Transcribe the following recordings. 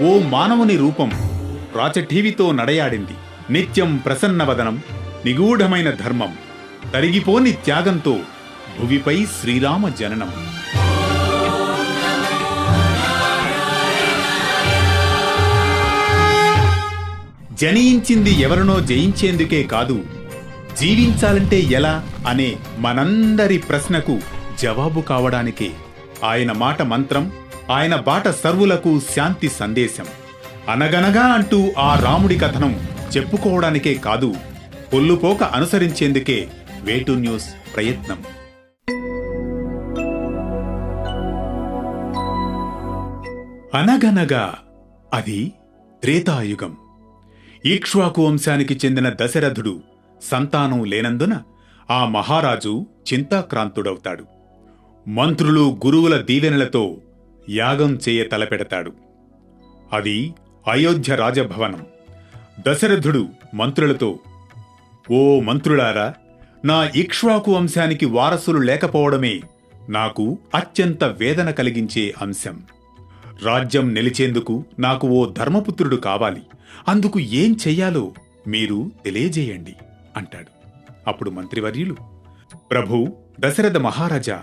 ఓ మానవుని రూపం రాచఠీవితో నడయాడింది. నిత్యం ప్రసన్నవదనం నిగూఢమైన ధర్మం తరిగిపోని త్యాగంతో భువిపై శ్రీరామ జననం. జనించింది ఎవరినో జయించేందుకే కాదు జీవించాలంటే ఎలా అనే మనందరి ప్రశ్నకు జవాబు కావడానికే ఆయన మాట మంత్రం ఆయన బాట సర్వులకు శాంతి సందేశం. అనగనగా అంటూ ఆ రాముడి కథనం చెప్పుకోవడానికే కాదు పొల్లుపోక అనుసరించేందుకే వేటు న్యూస్ ప్రయత్నం. అనగనగా అది త్రేతాయుగం. ఈక్ష్వాకు వంశానికి చెందిన దశరథుడు సంతానం లేనందున ఆ మహారాజు చింతాక్రాంతుడవుతాడు. మంత్రులు గురువుల దీవెనలతో యాగం చేయ తలపెడతాడు. అది అయోధ్య రాజభవనం. దశరథుడు మంత్రులతో ఓ మంత్రులారా నా ఇక్ష్వాకు వంశానికి వారసులు లేకపోవడమే నాకు అత్యంత వేదన కలిగించే అంశం. రాజ్యం నిలిచేందుకు నాకు ఓ ధర్మపుత్రుడు కావాలి. అందుకు ఏం చెయ్యాలో మీరు తెలియజేయండి అంటాడు. అప్పుడు మంత్రివర్యులు ప్రభు దశరథ మహారాజా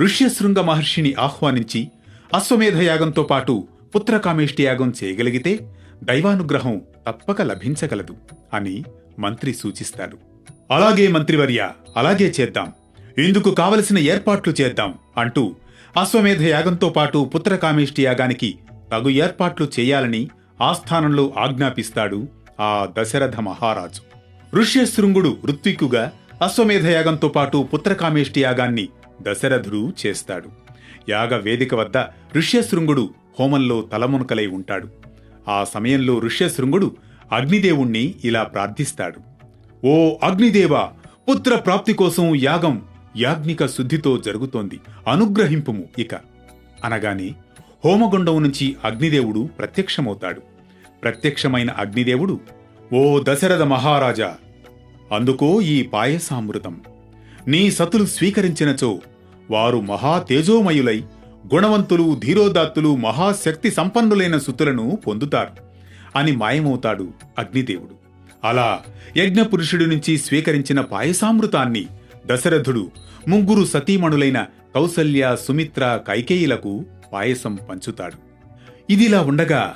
ఋష్యశృంగ మహర్షిని ఆహ్వానించి అశ్వమేధ యాగంతో పాటు పుత్రకామేష్టి యాగం చేయగలిగితే దైవానుగ్రహం తప్పక లభించగలదు అని మంత్రి సూచిస్తాడు. అలాగే మంత్రివర్య అలాగే చేద్దాం. ఇందుకు కావలసిన ఏర్పాట్లు చేద్దాం అంటూ అశ్వమేధ యాగంతో పాటు పుత్రకామేష్టి యాగానికి తగు ఏర్పాట్లు చేయాలని ఆస్థానంలో ఆజ్ఞాపిస్తాడు ఆ దశరథ మహారాజు. ఋష్యశృంగుడు ఋత్విక్కుగా అశ్వమేధ యాగంతో పాటు పుత్రకామేష్టి యాగాన్ని దశరథుడు చేస్తాడు. యాగ వేదిక వద్ద ఋష్యశృంగుడు హోమంలో తలమునకలై ఉంటాడు. ఆ సమయంలో ఋష్యశృంగుడు అగ్నిదేవుణ్ణి ఇలా ప్రార్థిస్తాడు. ఓ అగ్నిదేవ పుత్ర ప్రాప్తి కోసం యాగం యాజ్ఞిక శుద్ధితో జరుగుతోంది. అనుగ్రహింపుము ఇక. అనగానే హోమగుండం నుంచి అగ్నిదేవుడు ప్రత్యక్షమవుతాడు. ప్రత్యక్షమైన అగ్నిదేవుడు ఓ దశరథ మహారాజా అందుకో ఈ పాయసామృతం. నీ సతులు స్వీకరించినచో వారు మహా తేజోమయులై గుణవంతులు ధీరోదాత్తులు మహాశక్తి సంపన్నులైన సుతులను పొందుతారు. అని మాయమవుతాడు అగ్నిదేవుడు. అలా యజ్ఞపురుషుడి నుంచి స్వీకరించిన పాయసామృతాన్ని దశరథుడు ముగ్గురు సతీమణులైన కౌసల్య సుమిత్ర కైకేయిలకు పాయసం పంచుతాడు. ఇదిలా ఉండగా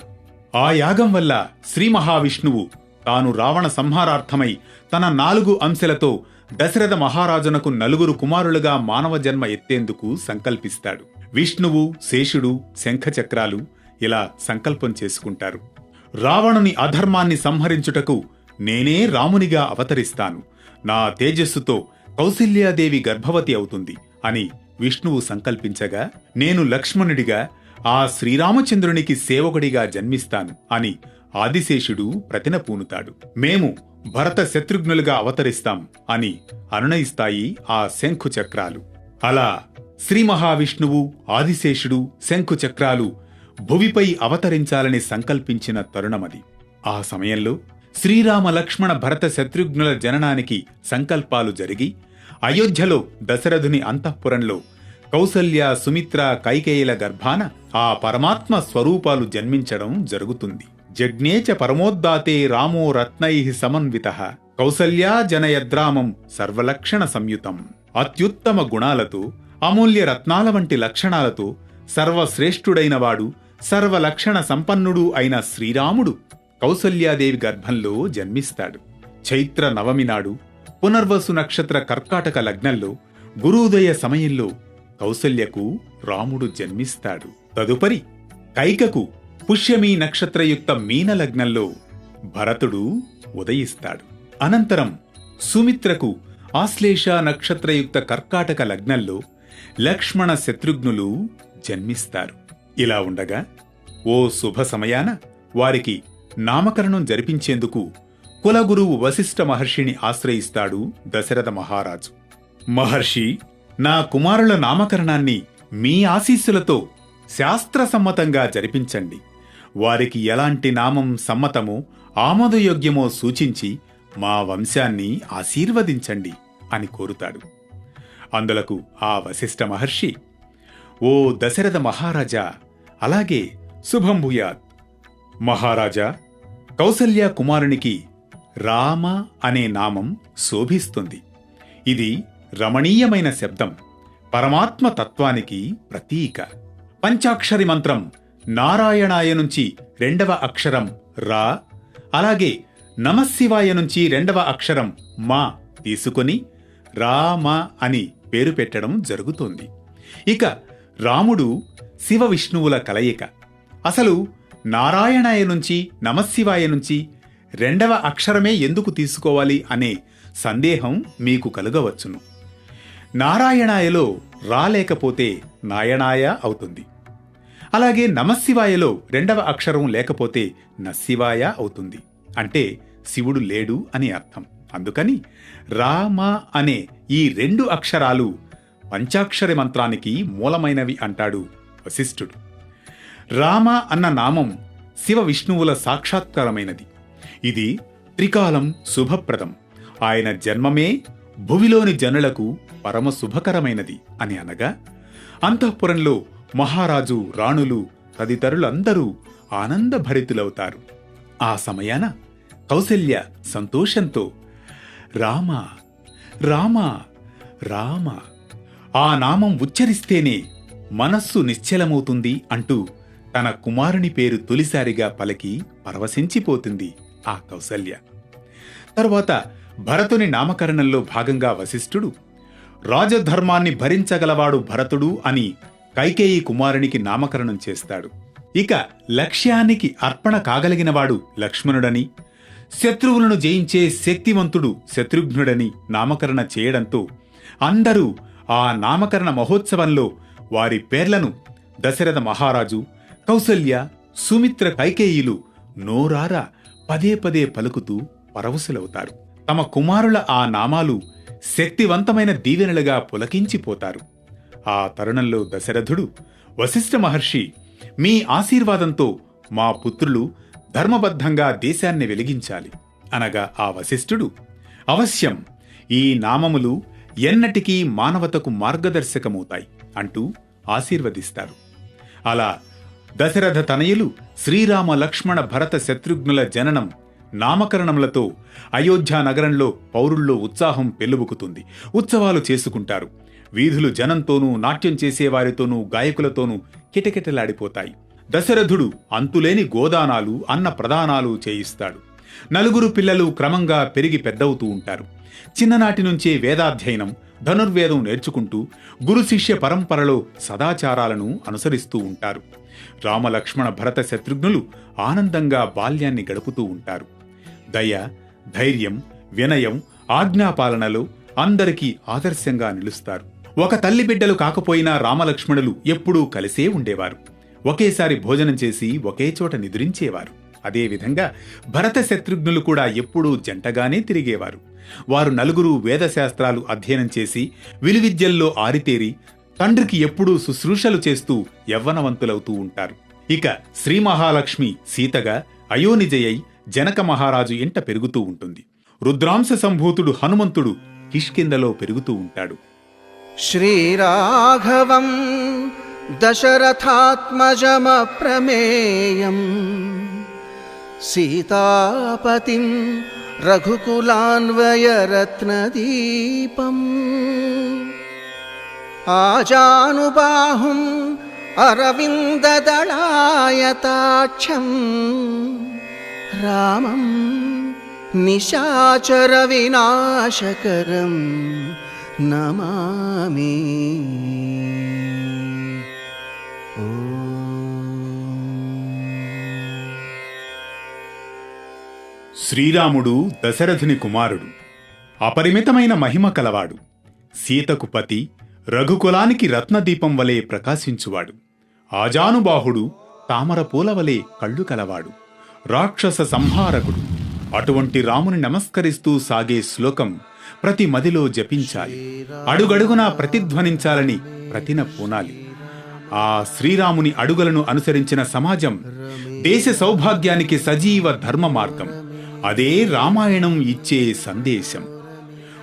ఆ యాగం వల్ల శ్రీ మహావిష్ణువు తాను రావణ సంహారార్థమై తన నాలుగు అంశలతో దశరథ మహారాజునకు నలుగురు కుమారులుగా మానవ జన్మ ఎత్తేందుకు సంకల్పిస్తాడు. విష్ణువు శేషుడు శంఖచక్రాలు ఇలా సంకల్పం చేసుకుంటారు. రావణుని అధర్మాన్ని సంహరించుటకు నేనే రామునిగా అవతరిస్తాను. నా తేజస్సుతో కౌసల్యాదేవి గర్భవతి అవుతుంది అని విష్ణువు సంకల్పించగా నేను లక్ష్మణుడిగా ఆ శ్రీరామచంద్రునికి సేవకుడిగా జన్మిస్తాను అని ఆదిశేషుడు ప్రతిన పూనుతాడు. మేము భరత శత్రుఘ్నులుగా అవతరిస్తాం అని అనునయిస్తాయి ఆ శంఖు చక్రాలు అలా శ్రీ మహావిష్ణువు ఆదిశేషుడు శంఖు చక్రాలు భువిపై అవతరించాలని సంకల్పించిన తరుణమది. ఆ సమయంలో శ్రీరామ లక్ష్మణ భరత శత్రుఘ్నుల జననానికి సంకల్పాలు జరిగి అయోధ్యలో దశరథుని అంతఃపురంలో కౌసల్య సుమిత్ర కైకేయుల గర్భాన ఆ పరమాత్మ స్వరూపాలు జన్మించడం జరుగుతుంది. జజ్ఞేచ పరమోద్దాతే రామో రత్నై సమన్విత. కౌసల్యా జనయద్రామం సర్వలక్షణ సంయుతం. అత్యుత్తమ గుణాలతో అమూల్య రత్నాల వంటి లక్షణాలతో సర్వశ్రేష్ఠుడైన వాడు సర్వలక్షణ సంపన్నుడు అయిన శ్రీరాముడు కౌసల్యాదేవి గర్భంలో జన్మిస్తాడు. చైత్ర నవమి నాడు పునర్వసు నక్షత్ర కర్కాటక లగ్నంలో గురువుదయ సమయంలో కౌసల్యకు రాముడు జన్మిస్తాడు. తదుపరి కైకకు పుష్యమి నక్షత్రయుక్త మీన లగ్నంలో భరతుడు ఉదయిస్తాడు. అనంతరం సుమిత్రకు ఆశ్లేష నక్షత్రయుక్త కర్కాటక లగ్నంలో లక్ష్మణ శత్రుఘ్నులు జన్మిస్తారు. ఇలా ఉండగా ఓ శుభ సమయాన వారికి నామకరణం జరిపించేందుకు కులగురువు వశిష్ఠ మహర్షిని ఆశ్రయిస్తాడు దశరథ మహారాజు. మహర్షి నా కుమారుల నామకరణాన్ని మీ ఆశీస్సులతో శాస్త్రసమ్మతంగా జరిపించండి. వారికి ఎలాంటి నామం సమ్మతమో ఆమోదయోగ్యమో సూచించి మా వంశాన్ని ఆశీర్వదించండి అని కోరుతాడు. అందులకు ఆ వశిష్ఠ మహర్షి ఓ దశరథ మహారాజా అలాగే శుభం భూయాత్. మహారాజా కౌసల్య కుమారునికి రామ అనే నామం శోభిస్తుంది. ఇది రమణీయమైన శబ్దం పరమాత్మ తత్వానికి ప్రతీక. పంచాక్షరి మంత్రం నారాయణాయ నుంచి రెండవ అక్షరం రా అలాగే నమశివాయ నుంచి రెండవ అక్షరం మా తీసుకొని రామ అని పేరు పెట్టడం జరుగుతోంది. ఇక రాముడు శివ విష్ణువుల కలయిక. అసలు నారాయణాయ నుంచి నమశివాయ నుంచి రెండవ అక్షరమే ఎందుకు తీసుకోవాలి అనే సందేహం మీకు కలుగవచ్చును. నారాయణాయలో రాలేకపోతే నాయనాయ అవుతుంది. అలాగే నమశివాయలో రెండవ అక్షరం లేకపోతే నశివాయ అవుతుంది. అంటే శివుడు లేడు అని అర్థం. అందుకని రామ అనే ఈ రెండు అక్షరాలు పంచాక్షరి మంత్రానికి మూలమైనవి అంటాడు వశిష్ఠుడు. రామ అన్న నామం శివ విష్ణువుల సాక్షాత్కారమైనది. ఇది త్రికాలం శుభప్రదం. ఆయన జన్మమే భువిలోని జనులకు పరమ శుభకరమైనది అని అనగా అంతఃపురంలో మహారాజు రాణులు తదితరులందరూ ఆనందభరితులవుతారు ఆ సమయాన కౌసల్య సంతోషంతో రామ రామ రామ ఆ నామం ఉచ్చరిస్తేనే మనస్సు నిశ్చలమవుతుంది అంటూ తన కుమారుని పేరు తొలిసారిగా పలికి పరవశించిపోతుంది ఆ కౌసల్య తరువాత భరతుని నామకరణంలో భాగంగా వశిష్ఠుడు రాజధర్మాన్ని భరించగలవాడు భరతుడు అని కైకేయి కుమారునికి నామకరణం చేస్తాడు. ఇక లక్ష్యానికి అర్పణ కాగలిగినవాడు లక్ష్మణుడని శత్రువులను జయించే శక్తివంతుడు శత్రుఘ్నుడని నామకరణ చేయడంతో అందరూ ఆ నామకరణ మహోత్సవంలో వారి పేర్లను దశరథ మహారాజు కౌసల్య సుమిత్ర కైకేయిలు నోరారా పదే పదే పలుకుతూ పరవశులవుతారు. తమ కుమారుల ఆ నామాలు శక్తివంతమైన దీవెనలుగా పులకించిపోతారు. ఆ తరుణంలో దశరథుడు వశిష్ఠ మహర్షి మీ ఆశీర్వాదంతో మా పుత్రులు ధర్మబద్ధంగా దేశాన్ని వెలిగించాలి. అనగా ఆ వశిష్ఠుడు అవశ్యం ఈ నామములు ఎన్నటికీ మానవతకు మార్గదర్శకమవుతాయి అంటూ ఆశీర్వదిస్తారు. అలా దశరథ తనయులు శ్రీరామ లక్ష్మణ భరత శత్రుఘ్నుల జననం నామకరణములతో అయోధ్య నగరంలో పౌరుల్లో ఉత్సాహం పెల్లుబుకుతుంది ఉత్సవాలు చేసుకుంటారు. వీధులు జనంతోనూ నాట్యం చేసేవారితోనూ గాయకులతోనూ కిటకిటలాడిపోతాయి. దశరథుడు అంతులేని గోదానాలు అన్న ప్రదానాలు చేయిస్తాడు. నలుగురు పిల్లలు క్రమంగా పెరిగి పెద్దవుతూ ఉంటారు. చిన్ననాటి నుంచే వేదాధ్యయనం ధనుర్వేదం నేర్చుకుంటూ గురు శిష్య పరంపరలో సదాచారాలను అనుసరిస్తూ ఉంటారు. రామలక్ష్మణ భరత శత్రుఘ్నులు ఆనందంగా బాల్యాన్ని గడుపుతూ ఉంటారు. దయ ధైర్యం వినయం ఆజ్ఞాపాలనలో అందరికీ ఆదర్శంగా నిలుస్తారు. ఒక తల్లి బిడ్డలు కాకపోయినా రామలక్ష్మణులు ఎప్పుడూ కలిసే ఉండేవారు. ఒకేసారి భోజనం చేసి ఒకే చోట నిద్రించేవారు. అదేవిధంగా భరత శత్రుఘ్నులు కూడా ఎప్పుడూ జంటగానే తిరిగేవారు. వారు నలుగురు వేదశాస్త్రాలు అధ్యయనం చేసి విలువిద్యల్లో ఆరితేరి తండ్రికి ఎప్పుడూ శుశ్రూషలు చేస్తూ యవ్వనవంతులవుతూ ఉంటారు. ఇక శ్రీ మహాలక్ష్మి సీతగా అయోనిజయై జనక మహారాజు ఎంట పెరుగుతూ ఉంటుంది. రుద్రాంశ సంభూతుడు హనుమంతుడు కిష్కిందలో పెరుగుతూ ఉంటాడు. శ్రీరాఘవం దశరథాత్మజమప్రమేయం సీతాపతిం రఘుకులాన్వయరత్నదీపం ఆజానుబాహుం అరవిందదళాయతాక్షం रामं निशाचरविनाशकरम् నమామి శ్రీరాముడు దశరథుని కుమారుడు అపరిమితమైన మహిమ కలవాడు సీతకు పతి రఘుకులానికి రత్నదీపం వలె ప్రకాశించువాడు ఆజానుబాహుడు తామర పూల వలె కళ్ళు కలవాడు రాక్షస సంహారకుడు. అటువంటి రాముని నమస్కరిస్తూ సాగే శ్లోకం ప్రతి మదిలో జపించాలి. అడుగడుగునా ప్రతిధ్వనించాలని ప్రతిన పూనాలి. ఆ శ్రీరాముని అడుగులను అనుసరించిన సమాజం దేశ సౌభాగ్యానికి సజీవ ధర్మ మార్గం. అదే రామాయణం ఇచ్చే సందేశం.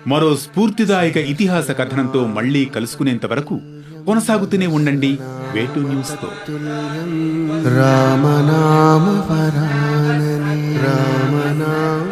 మరో స్ఫూర్తిదాయక ఇతిహాస కథనంతో మళ్ళీ కలుసుకునేంత వరకు కొనసాగుతూనే ఉండండి. వేటు న్యూస్తో రామనామ రామనామ